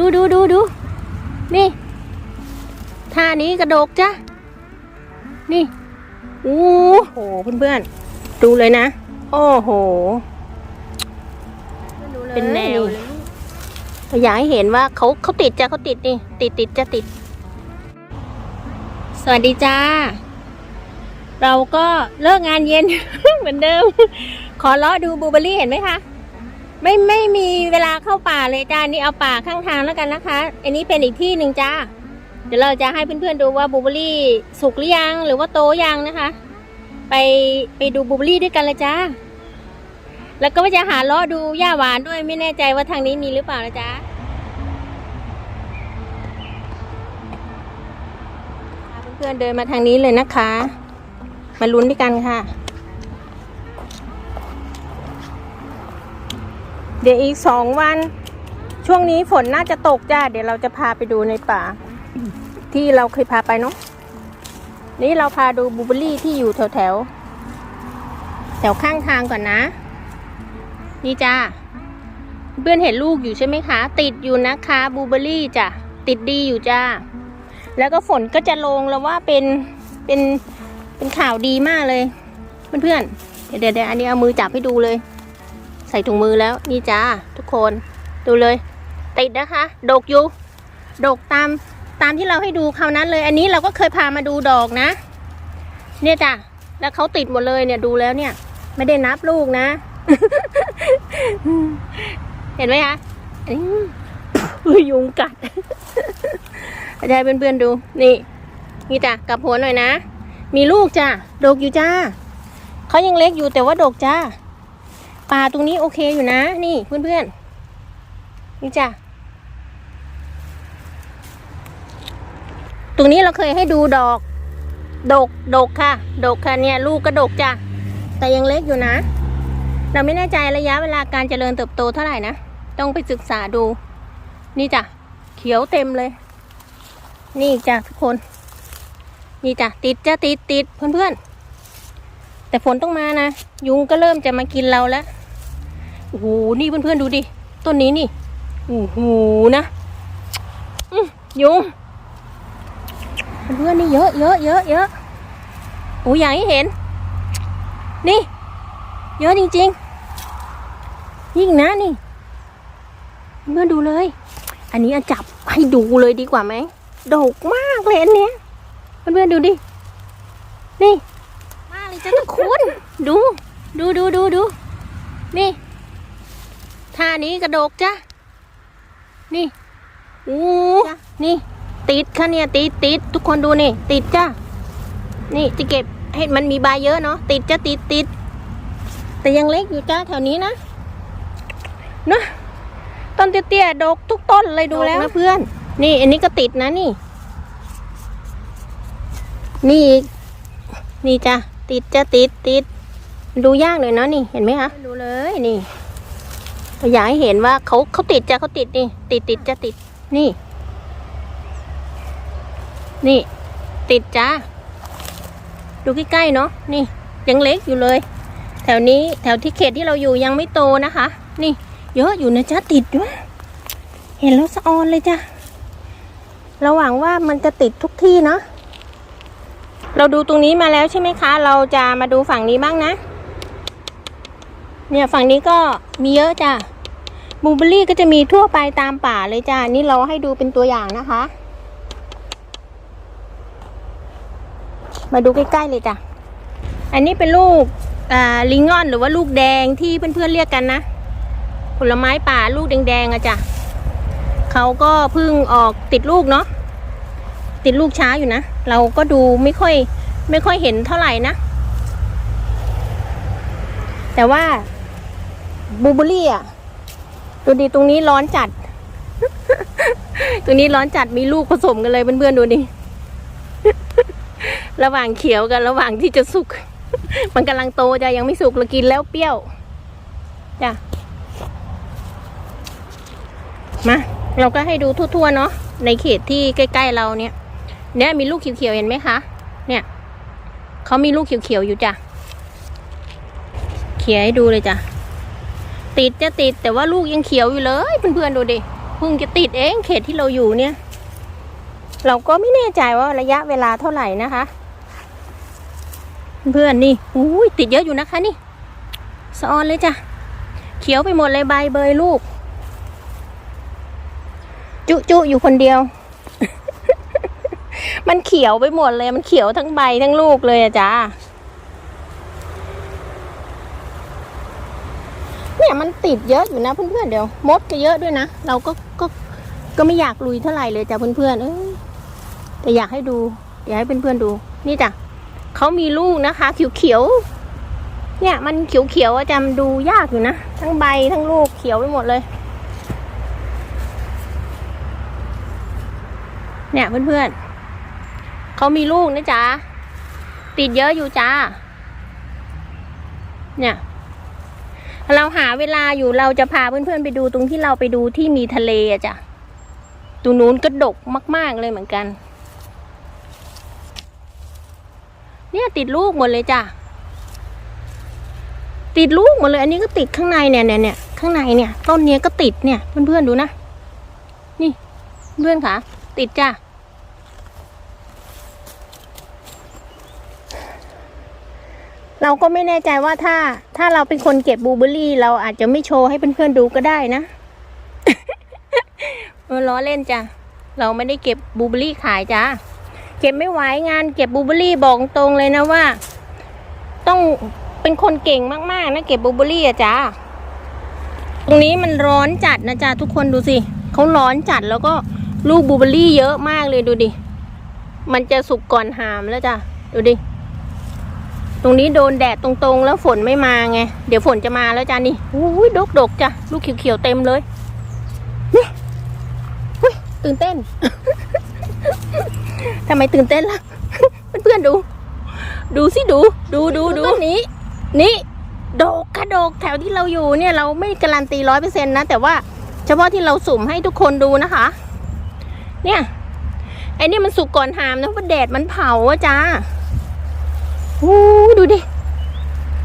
ดูดูดูดู นี่ ท่านี้กระโดกจ้ะ นี่ โอ้โห เพื่อนๆ ดูเลยนะ โอ้โห เป็นแนวเลยอยากให้เห็นว่าเขาเขาติดจ้ะเขาติดนี่ ติดติดจะติด สวัสดีจ้า เราก็เลิกงานเย็นเหมือนเดิม ขอเลาะดูบลูเบอร์รี่เห็นไหมคะ ไม่ไม่มีเวลาเข้าป่าเลยจ้านี่เอาป่าข้างทางแล้วกันนะคะ อันนี้เป็นอีกที่หนึ่งจ้า เดี๋ยวเราจะให้เพื่อนๆดูว่าบูเบอรี่สุกหรือยังหรือว่าโตยังนะคะ ไปไปดูบูเบอรี่ด้วยกันเลยจ้า แล้วก็จะหาเลาะดูหญ้าหวานด้วยไม่แน่ใจว่าทางนี้มีหรือเปล่านะจ๊ะพาเพื่อนๆเดินมาทางนี้เลยนะคะ มาลุ้นด้วยกันค่ะ เดี๋ยวอีกสองวัน ช่วงนี้ฝนน่าจะตกจ้า เดี๋ยวเราจะพาไปดูในป่า ที่เราเคยพาไปเนาะนี่เราพาดูบูเบอรี่ที่อยู่แถวแถวแถวข้างทางก่อนนะ นี่จ้าเพื่อนเห็นลูกอยู่ใช่ไหมคะ ติดอยู่นะคะบูเบอรี่จ้ะติดดีอยู่จ้า แล้วก็ฝนก็จะลงแล้วว่าเป็นเป็นเป็นข่าวดีมากเลย เพื่อนๆเดี๋ยวเดี๋ยวเดี๋ยวอันนี้เอามือจับให้ดูเลย ใส่ถุงมือแล้วนี่จ้าทุกคนดูเลย ติดนะคะ ดกอยู่ ดกตามตามที่เราให้ดูคราวนั้นเลย อันนี้เราก็เคยพามาดูดอกนะ เนี่ยจ้ะแล้วเขาติดหมดเลยเนี่ยดูแล้วเนี่ย ไม่ได้นับลูกนะ เห็นไหมคะอุยยุงกัดอาจารย์เพื่อนๆดู นี่ นี่จ้ะกลับหัวหน่อยนะ มีลูกจ้ะดกอยู่จ้าเขายังเล็กอยู่แต่ว่าดกจ้า ป่าตรงนี้โอเคอยู่นะ นี่เพื่อนๆนี่จ้ะตรงนี้เราเคยให้ดูดอก ดกดกค่ะ ดกค่ะเนี่ย ลูกก็ดกจ้ะแต่ยังเล็กอยู่นะ เราไม่แน่ใจระยะเวลาการเจริญเติบโตเท่าไหร่นะต้องไปศึกษาดู นี่จ้ะเขียวเต็มเลย นี่จ้ะทุกคน นี่จ้ะติดจ้ะติดติดเพื่อนๆแต่ฝนต้องมานะ ยุงก็เริ่มจะมากินเราแล้ว โอ้โหนี่เพื่อนๆดูดิ ต้นนี้นี่ โอ้โหนะอื้อยุงเพื่อนๆนี่เยอะเยอะเยอะเยอะโอ้ยอยากให้เห็น นี่ เยอะจริงๆ ยิ่งนะนี่ เพื่อนดูเลย อันนี้อะจับให้ดูเลยดีกว่าไหมดกมากเลยอันเนี้ยเพื่อนๆดูดิ นี่ มากเลยจ้ะทุกคน ดู ดูดูดูดูนี่ ท่านี้กระโดกจ้ะ นี่อู้นี่ ติดค่ะเนี่ย ติดติดทุกคนดูนี่ ติดจ้ะ นี่จะเก็บให้มันมีใบเยอะเนาะ ติดจ้ะติดติด แต่ยังเล็กอยู่จ้าแถวนี้นะเนอะต้นเตี้ยๆดกทุกต้นเลยดูแล้วนะเพื่อน นี่ อันนี้ก็ติดนะนี่ นี่อีก นี่จ้ะ ติดจะติดติด ดูยากเลยเนาะนี่ เห็นไหมคะ ดูเลยนี่ อยากให้เห็นว่าเขาเขาติดจ้ะเขาติดนี่ ติดติดจะติด นี่ นี่ ติดจ้า ดูใกล้ๆเนาะนี่ ยังเล็กอยู่เลย แถวนี้แถวที่เขตที่เราอยู่ยังไม่โตนะคะ นี่ เยอะอยู่นะจ๊ะติดด้วยเห็นแล้วสะออนเลยจ้ะเราหวังว่ามันจะติดทุกที่เนาะเราดูตรงนี้มาแล้วใช่ไหมคะ เราจะมาดูฝั่งนี้บ้างนะ เนี่ยฝั่งนี้ก็มีเยอะจ้ะบูเบอรี่ก็จะมีทั่วไปตามป่าเลยจ้ะนี่เราให้ดูเป็นตัวอย่างนะคะ มาดูใกล้ๆเลยจ้ะอันนี้เป็นลูกอ่าลิงงอนหรือว่าลูกแดงที่เพื่อนๆเรียกกันนะ ผลไม้ป่าลูกแดงๆอะจ้ะเขาก็เพิ่งออกติดลูกเนาะติดลูกช้าอยู่นะ เราก็ดูไม่ค่อยไม่ค่อยเห็นเท่าไหร่นะ แต่ว่า บูเบอรี่อะดูดีตรงนี้ร้อนจัด ตรงนี้ร้อนจัดมีลูกผสมกันเลยเพื่อนๆดูดิระหว่างเขียวกันระหว่างที่จะสุก มันกำลังโตจะยังไม่สุกเรากินแล้วเปรี้ยวจ้ะมาเราก็ให้ดูทั่วๆเนาะในเขตที่ใกล้ๆเราเนี่ย เนี่ยมีลูกเขียวๆเห็นไหมคะ เนี่ยเขามีลูกเขียวๆอยู่จ้ะเขียให้ดูเลยจ้ะ ติดจะติดแต่ว่าลูกยังเขียวอยู่เลยเพื่อนๆดูดิเพิ่งจะติดเองเขตที่เราอยู่เนี่ย เราก็ไม่แน่ใจว่าระยะเวลาเท่าไหร่นะคะ เพื่อนนี่อุ้ยติดเยอะอยู่นะคะนี่สะออนเลยจ้ะเขียวไปหมดเลยใบเบยลูก จุจุอยู่คนเดียว มันเขียวไปหมดเลย มันเขียวทั้งใบทั้งลูกเลยอะจ้า เนี่ยมันติดเยอะอยู่นะเพื่อนๆเดี๋ยวมดก็เยอะด้วยนะ เราก็ก็ก็ไม่อยากลุยเท่าไหร่เลยจ้ะเพื่อนๆเอ้ยแต่อยากให้ดูอยากให้เพื่อนๆดู นี่จ้ะเขามีลูกนะคะ เขียวๆเนี่ย มันเขียวๆอะจำดูยากอยู่นะทั้งใบทั้งลูกเขียวไปหมดเลย เนี่ยเพื่อนๆเขามีลูกนะจ๊ะติดเยอะอยู่จ้าเนี่ย เราหาเวลาอยู่เราจะพาเพื่อนๆไปดูตรงที่เราไปดูที่มีทะเลอะจ้ะตรงนู้นก็ดกมาก ๆเลยเหมือนกัน เนี่ยติดลูกหมดเลยจ้ะติดลูกหมดเลย อันนี้ก็ติดข้างในเนี่ยเนี่ยเนี่ยข้างในเนี่ยต้นเนี้ยก็ติดเนี่ยเพื่อนๆดูนะ นี่เพื่อนคะติดจ้ะ เราก็ไม่แน่ใจว่าถ้า ถ้าเราเป็นคนเก็บบลูเบอร์รี่ เราอาจจะไม่โชว์ให้เพื่อนๆดูก็ได้นะเออล้อเล่นจ้ะ เราไม่ได้เก็บบลูเบอร์รี่ขายจ้าเก็บไม่ไหวงานเก็บบลูเบอร์รี่บอกตรงเลยนะว่า ต้องเป็นคนเก่งมากๆนะเก็บบลูเบอร์รี่อะจ้าตรงนี้มันร้อนจัดนะจ้าทุกคนดูสิเขาร้อนจัดแล้วก็ลูกบลูเบอร์รี่เยอะมากเลยดูดิ มันจะสุกก่อนหามแล้วจ้ะดูดิ ตรงนี้โดนแดดตรงๆ แล้วฝนไม่มาไง เดี๋ยวฝนจะมาแล้วจ้านี่อุ้ยดกดกๆจ้ะลูกเขียวๆเต็มเลยนี่อุ้ยตื่นเต้นทำไมตื่นเต้นล่ะเพื่อนๆดู ดูสิดู ดูดูดูต้นนี้ นี่ดกค่ะดกแถวที่เราอยู่เนี่ยเราไม่การันตีร้อยเปอร์เซ็นต์นะแต่ว่าเฉพาะที่เราสุ่มให้ทุกคนดูนะคะ เนี่ยไอ้นี่มันสุกก่อนหามนะเพราะแดดมันเผาอะจ้า โอ้ดูดิ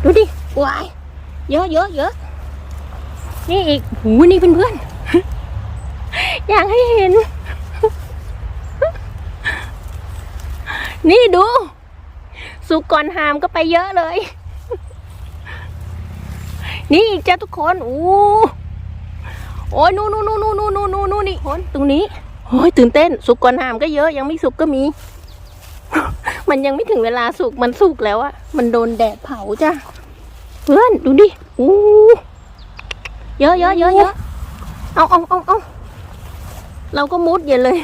ดูดิวายเยอะเยอะเยอะนี่อีกหูนี่เพื่อนๆอนอยากให้เห็น นี่ดู สุกก่อนหามก็ไปเยอะเลย นี่อีกจ้าทุกคนโอ้โอ้ยนู่นนู่นนู่นนู่นนู่นนู่นนู่นนี่คนตรงนี้โอ้ยตื่นเต้น สุกก่อนหามก็เยอะยังไม่สุกก็มี มันยังไม่ถึงเวลาสุกมันสุกแล้วอะมันโดนแดดเผาจ้ะเพื่อนดูดิอู้เยอะเยอะเยอะเยอะเอาเอาเอาเอาเราก็มุดอย่าเลย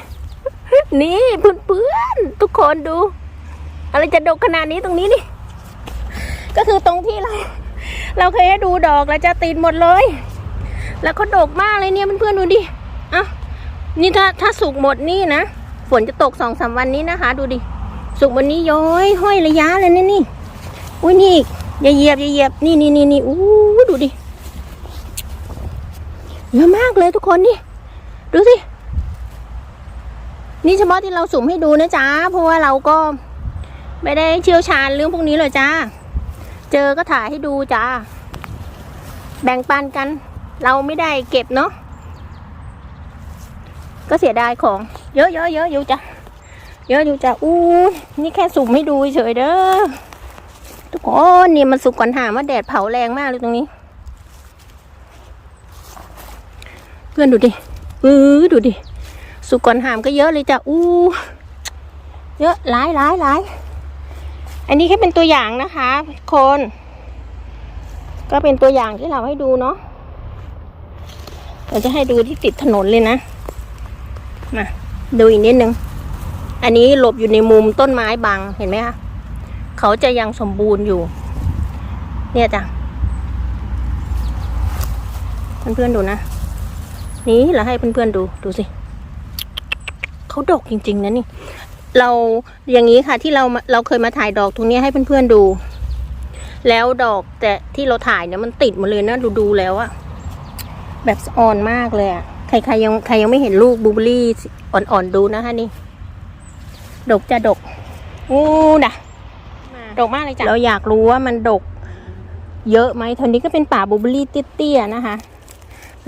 นี่เพื่อนเพื่อนทุกคนดู อะไรจะดกขนาดนี้ตรงนี้นี่ก็คือตรงที่เรา เราเคยให้ดูดอกแล้วจะติดหมดเลย แล้วก็ดกมากเลยเนี่ยเพื่อนๆดูดิอะนี่ถ้าถ้าสุกหมดนี่นะฝนจะตกสองสามวันนี้นะคะ ดูดิ สุกวันนี้ย้อยห้อยระยะเลยนี่นี่อุ้ยนี่อีกอย่าเหยียบอย่าเหยียบนี่นี่นี่นี่อู้ดูดิเยอะมากเลยทุกคนนี่ดูสินี่เฉพาะที่เราสุ่มให้ดูนะจ๊ะเพราะว่าเราก็ไม่ได้เชี่ยวชาญเรื่องพวกนี้เลยจ้าเจอก็ถ่ายให้ดูจ้าแบ่งปันกัน เราไม่ได้เก็บเนาะก็เสียดายของ เยอะเยอะเยอะอยู่จ้ะ เยอะอยู่จ้ะอู้นี่แค่สุ่มให้ดูเฉยเด้อทุกคนนี่มันสุกก่อนหามว่าแดดเผาแรงมากเลยตรงนี้ เพื่อนดูดิเออดูดิสุกก่อนหามก็เยอะเลยจ้ะอู้เยอะหลายหลายหลายอันนี้แค่เป็นตัวอย่างนะคะคน ก็เป็นตัวอย่างที่เราให้ดูเนาะเราจะให้ดูที่ติดถนนเลยนะมาดูอีกนิดนึง อันนี้หลบอยู่ในมุมต้นไม้บังเห็นไหมคะเขาจะยังสมบูรณ์อยู่ เนี่ยจ้ะเพื่อนๆดูนะ นี่เราให้เพื่อนๆดูดูสิเขาดกจริงๆนะนี่ เราอย่างนี้ค่ะที่เราเราเคยมาถ่ายดอกตรงนี้ให้เพื่อนๆดู แล้วดอกแต่ที่เราถ่ายเนี่ยมันติดหมาเลยนะดูดูแล้วอะแบบอ่อนมากเลยอะใครใครยังใครยังไม่เห็นลูกบลูเบอร์รี่อ่อนๆดูนะคะนี่ ดกจะดกอู้นะดกมากเลยจ้ะเราอยากรู้ว่ามันดก เยอะไหมทนนี้ก็เป็นป่าบลูเบอร์รี่เตี้ยๆนะคะ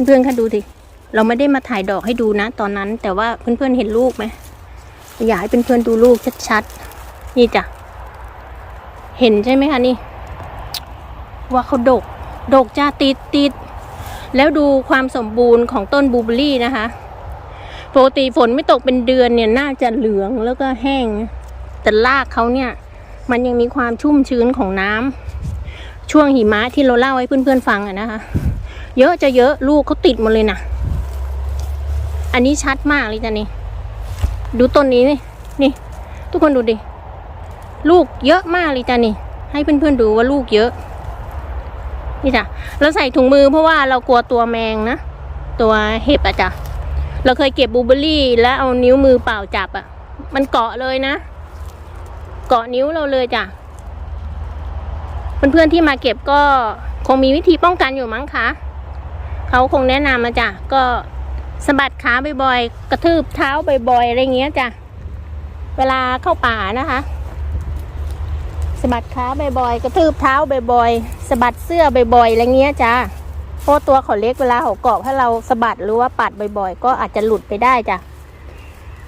เพื่อนๆคะดูสิเราไม่ได้มาถ่ายดอกให้ดูนะ ตอนนั้น แต่ว่าเพื่อนๆเห็นลูกไหมอยากให้เพื่อนๆดูลูกชัดๆนี่จ้ะเห็นใช่ไหมคะนี่ ว่าเขาดก ดกจ้าติดติดแล้วดูความสมบูรณ์ของต้นบลูเบอร์รี่นะคะ ปกติฝนไม่ตกเป็นเดือนเนี่ยน่าจะเหลืองแล้วก็แห้ง แต่รากเขาเนี่ย มันยังมีความชุ่มชื้นของน้ำช่วงหิมะที่เราเล่าให้เพื่อนๆฟังอะนะคะ เยอะจะเยอะลูกเขาติดหมดเลยนะอันนี้ชัดมากเลยจ้ะนี่ดูต้นนี้นี่นี่ ทุกคนดูดิลูกเยอะมากเลยจ้ะนี่ ให้เพื่อนๆดูว่าลูกเยอะ นี่จ้ะเราใส่ถุงมือเพราะว่าเรากลัวตัวแมงนะ ตัวเห็บอะจ้ะ เราเคยเก็บบูเบอรี่ แล้วเอานิ้วมือเปล่าจับอะ มันเกาะเลยนะ เกาะนิ้วเราเลยจ้ะเพื่อนๆที่มาเก็บก็คงมีวิธีป้องกันอยู่มั้งคะเขาคงแนะนำมาจ้ะก็สะบัดขาบ่อยๆกระทืบเท้าบ่อยๆอะไรเงี้ยจ้ะเวลาเข้าป่านะคะสะบัดขาบ่อยๆกระทืบเท้าบ่อยๆสะบัดเสื้อบ่อยๆอะไรเงี้ยจ้ะ เพราะตัวเขาเล็กเวลาเขาเกาะถ้าเราสะบัดหรือว่าปัดบ่อย ๆ ก็อาจจะหลุดไปได้จ้ะ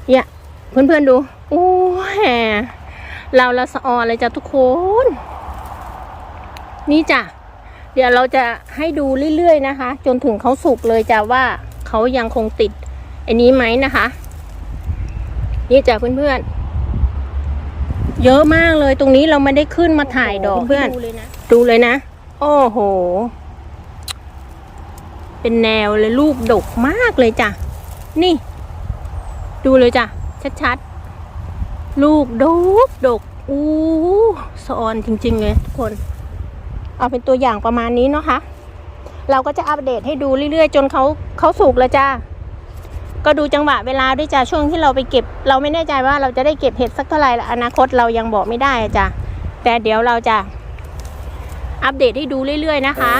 เนี่ยเพื่อนๆดูโอ้แหมเราละสะออนเลยจ้ะทุกคน นี่จ้ะเดี๋ยวเราจะให้ดูเรื่อยๆนะคะ จนถึงเขาสุกเลยจ้ะว่าเขายังคงติดอันนี้ไหมนะคะ นี่จ้ะเพื่อนๆเยอะมากเลยตรงนี้เราไม่ได้ขึ้นมาถ่ายดอกเพื่อนดูเลยนะดูเลยนะโอ้โห เป็นแนวเลยลูกดกมากเลยจ้ะ นี่ ดูเลยจ้ะ ชัดๆ ลูกดกดกอู้สอนจริง ๆ เลยทุกคน เอาเป็นตัวอย่างประมาณนี้เนาะคะ เราก็จะอัปเดตให้ดูเรื่อยๆ จนเขาเขาสุกแล้วจ้าก็ดูจังหวะเวลาด้วยจ้าช่วงที่เราไปเก็บ เราไม่แน่ใจว่าเราจะได้เก็บเห็ดสักเท่าไหร่ละอนาคตเรายังบอกไม่ได้จ้ะแต่เดี๋ยวเราจะอัปเดตให้ดูเรื่อย ๆ นะคะ